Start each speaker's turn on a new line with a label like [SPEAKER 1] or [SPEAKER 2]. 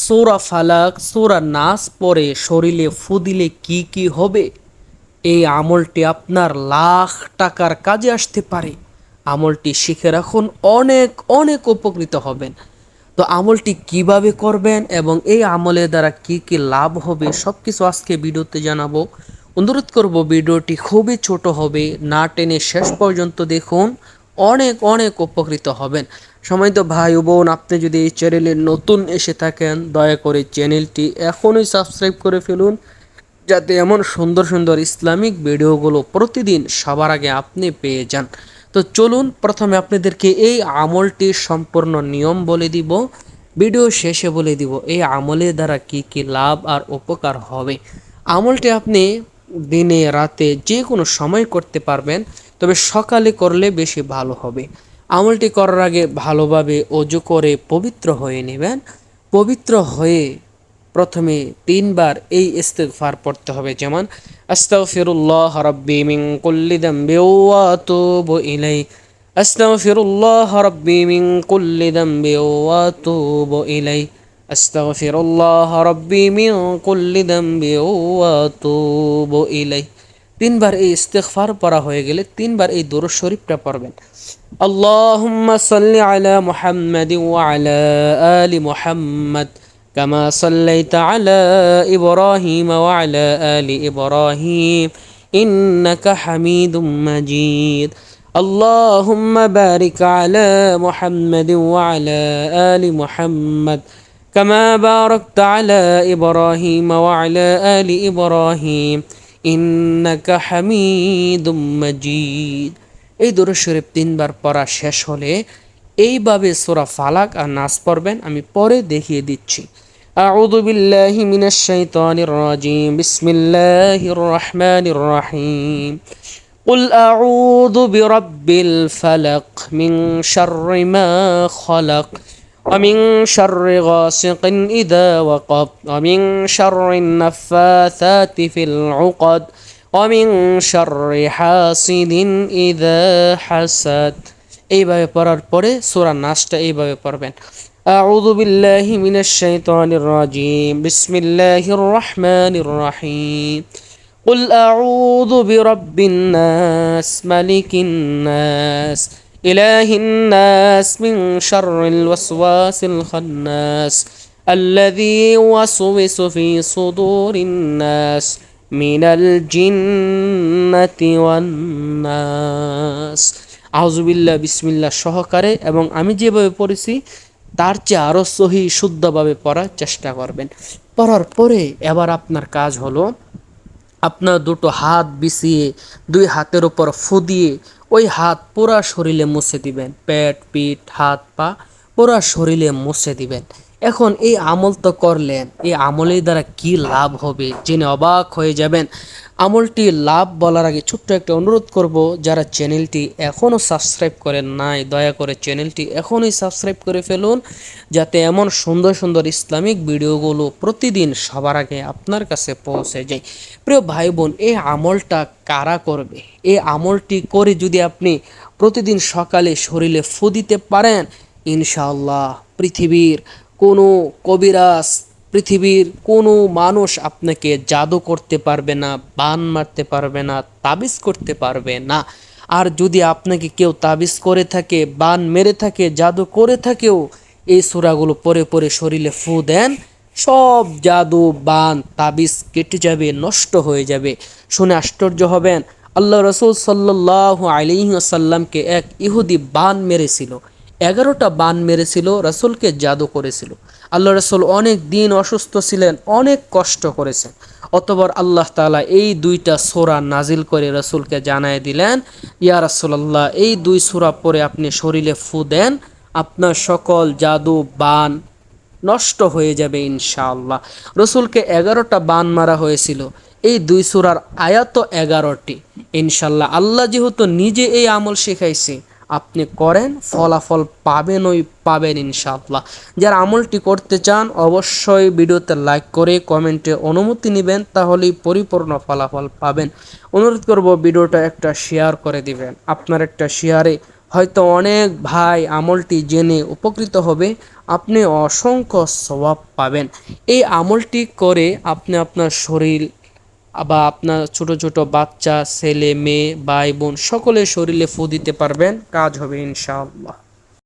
[SPEAKER 1] সোরা ফালাক, সোরা নাস পরে শরীরে ফু দিলে কি কি হবে? এই আমলটি আপনার লাখ টাকার কাজে আসতে পারে। আমলটি শিখে রাখুন, অনেক অনেক উপকৃত হবেন। তো আমলটি কীভাবে করবেন এবং এই আমলের দ্বারা কি কি লাভ হবে সব কিছু আজকে ভিডিওতে জানাব। অনুরোধ করব, ভিডিওটি খুবই ছোট হবে, না টেনে শেষ পর্যন্ত দেখুন, অনেক অনেক উপকৃত হবেন। সময় তো ভাই ও বোন, আপনি যদি এই চ্যানেলে নতুন এসে থাকেন, দয়া করে চ্যানেলটি এখনই সাবস্ক্রাইব করে ফেলুন, যাতে এমন সুন্দর সুন্দর ইসলামিক ভিডিওগুলো প্রতিদিন সবার আগে আপনি পেয়ে যান। তো চলুন, প্রথমে আপনাদেরকে এই আমলটির সম্পূর্ণ নিয়ম বলে দিব, ভিডিও শেষে বলে দিব, এই আমলের দ্বারা কি কি লাভ আর উপকার হবে। আমলটি আপনি দিনে, রাতে যে কোনো সময় করতে পারবেন, তবে সকালে করলে বেশি ভালো হবে। আমলটি করার আগে ভালোভাবে অজু করে পবিত্র হয়ে নেবেন। পবিত্র হয়ে প্রথমে তিনবার এই ইস্তেগফার পড়তে হবে। যেমন, আস্তাগফিরুল্লাহ রাব্বি মিন কুল্লি যামবি ওয়া আতুবু ইলাই আস্তাগফিরুল্লাহ রাব্বি মিন কুল্লি যামবি ওয়া আতুবু ইলাই আস্তাগফিরুল্লাহ রাব্বি মিন কুল্লি যামবি ওয়া আতুবু ইলাই তিনবার এই ইস্তেগফার পড়া হয়ে গেলে তিনবার এই দরুদ শরীফটা পড়বেন আল্লাহুম্মা সাল্লি আলা মুহাম্মাদিন ওয়া আলা আলি মুহাম্মাদ كما صليت على ابراهيم وعلى ال ابراهيم انك حميد مجيد اللهم بارك على محمد وعلى ال محمد كما باركت على ابراهيم وعلى ال ابراهيم انك حميد مجيد এই দরুদ শরীফ তিনবার পড়া শেষ হলে এইভাবে সোরা ফালাক আর নাচ পড়বেন আমি পরে দেখিয়ে দিচ্ছি أعوذ بالله من الشيطان الرجيم بسم الله الرحمن الرحيم قل أعوذ برب الفلق من شر ما خلق ومن شر غاسق إذا وقب ومن شر النفاثات في العقد ومن شر حاسد إذا حسد এইভাবে পড়ার পরে সূরা নাসটা এইভাবে পড়বেন أعوذ بالله من الشيطان الرجيم بسم الله الرحمن الرحيم قل أعوذ برب الناس ملك الناس إله الناس من شر الوسواس الخناس الذي يوسوس في صدور الناس من الجنة والناس আউজুবিল্লাহ বিসমিল্লাহ সহকারে এবং আমি যেভাবে পড়েছি তার চেয়ে আরও সহি শুদ্ধভাবে পড়ার চেষ্টা করবেন পড়ার পরে এবার আপনার কাজ হলো আপনার দুটো হাত বিছিয়ে দুই হাতের উপর ফু দিয়ে ওই হাত পুরা শরীরে মুছে দিবেন, পেট, পিঠ, হাত, পা পুরা শরীরে মুছে দিবেন। এখন এই আমল তো করলেন, এই আমলের দ্বারা কি লাভ হবে? জেনে অবাক হয়ে যাবেন। আমলটি লাভ বলার আগে ছোট্ট একটা অনুরোধ করব, যারা চ্যানেলটি এখনও সাবস্ক্রাইব করেন নাই, দয়া করে চ্যানেলটি এখনই সাবস্ক্রাইব করে ফেলুন, যাতে এমন সুন্দর সুন্দর ইসলামিক ভিডিওগুলো প্রতিদিন সবার আগে আপনার কাছে পৌঁছে যায়। প্রিয় ভাই বোন এই আমলটা কারা করবে? এই আমলটি করে যদি আপনি প্রতিদিন সকালে শরীরে ফু দিতে পারেন, ইনশাআল্লাহ পৃথিবীর কোনো কবিরাজ পৃথিবীর কোনো মানুষ আপনাকে জাদু করতে পারবে না, বান মারতে পারবে না, তাবিজ করতে পারবে না। আর যদি আপনাকে কেউ তাবিজ করে থাকে, বান মেরে থাকে, জাদু করে থাকেও, এই সুরাগুলো পরে পরে শরীরে ফু দেন, সব জাদু, বান, তাবিজ কেটে যাবে, নষ্ট হয়ে যাবে। শুনে আশ্চর্য হবেন, আল্লাহ রসুল সাল্লাহ আলিহাসাল্লামকে এক ইহুদি বান মেরেছিল। এগারোটা বান মেরেছিল, রসুলকে জাদু করেছিল। আল্লাহ রসুল অনেক দিন অসুস্থ ছিলেন, অনেক কষ্ট করেছেন। অতবার আল্লাহ তালা এই দুইটা সোরা নাজিল করে রসুলকে জানায় দিলেন, ইয়া রসুল্লাহ এই দুই সোরা পরে আপনি শরীরে ফু দেন, আপনার সকল জাদু বান নষ্ট হয়ে যাবে ইনশাআল্লাহ। রসুলকে এগারোটা বান মারা হয়েছিল। এই দুই সুরার আয়াত এগারোটি। ইনশাল্লাহ আল্লাহ যেহেতু নিজে এই আমল শেখাইছে আপনি করেন, ফলাফল পাবেন ওই পাবেন ইনশাআল্লাহ। যারা আমলটি করতে চান, অবশ্যই ভিডিওতে লাইক করে কমেন্টে অনুমতি নেবেন, তাহলেই পরিপূর্ণ ফলাফল পাবেন। অনুরোধ করব ভিডিওটা একটা শেয়ার করে দিবেন। আপনার একটা শেয়ারে হয়তো অনেক ভাই আমলটি জেনে উপকৃত হবে, আপনি অসংখ্য স্বভাব পাবেন। এই আমলটি করে আপনি আপনার শরীর বা আপনার ছোট ছোট বাচ্চা, ছেলে, মেয়ে, ভাই, বোন, সকলের শরীরে ফু দিতে পারবেন। কাজ হবে ইনশাআল্লাহ।